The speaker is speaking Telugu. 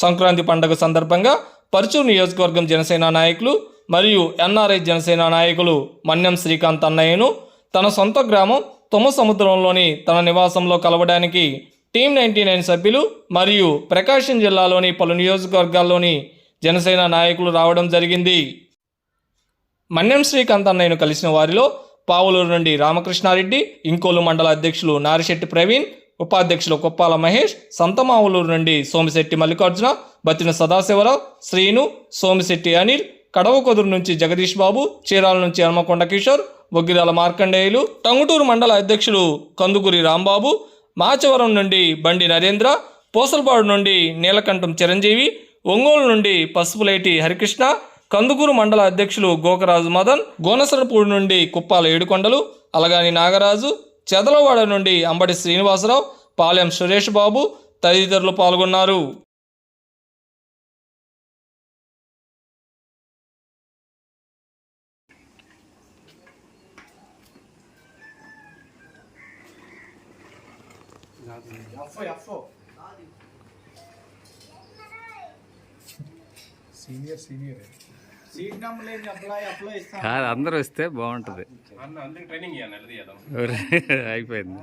సంక్రాంతి పండుగ సందర్భంగా పరుచూరు నియోజకవర్గం జనసేన నాయకులు మరియు ఎన్ఆర్ఐ జనసేన నాయకులు మన్యం శ్రీకాంత్ అన్నయ్యను తన సొంత గ్రామం తుమ్మ సముద్రంలోని తన నివాసంలో కలవడానికి టీం నైంటీ నైన్ సభ్యులు మరియు ప్రకాశం జిల్లాలోని పలు నియోజకవర్గాల్లోని జనసేన నాయకులు రావడం జరిగింది. మన్యం శ్రీకాంత్ అన్నయ్యను కలిసిన వారిలో పావులూరు నుండి రామకృష్ణారెడ్డి ఇంకోలు మండల అధ్యక్షులు నారిశెట్టి ప్రవీణ్ ఉపాధ్యక్షులు కుప్పాల మహేష్ సంతమావులూరు నుండి సోమిశెట్టి మల్లికార్జున బత్తిన సదాశివరావు శ్రీను సోమిశెట్టి అనిల్ కడవకొదురు నుంచి జగదీష్ బాబు చీరాల నుంచి హనుమకొండ కిషోర్ బొగ్గిరాల మార్కండేయులు టంగుటూరు మండల అధ్యక్షులు కందుకూరి రాంబాబు మాచవరం నుండి బండి నరేంద్ర పోసలపాడు నుండి నీలకంఠం చిరంజీవి ఒంగోలు నుండి పసుపులేటి హరికృష్ణ కందుకూరు మండల అధ్యక్షులు గోకరాజు మదన్ గోనసరపూడి నుండి కుప్పాల ఏడుకొండలు అలగాని నాగరాజు చెదలవాడ నుండి అంబటి శ్రీనివాసరావు పాలెం సురేష్ బాబు తదితరులు పాల్గొన్నారు. సీనియర్ సీనియర్ కాదు అందరూ వస్తే బాగుంటుంది. అన్న అందుకు ట్రైనింగ్ ఇవ్వాలి అయిపోయింది.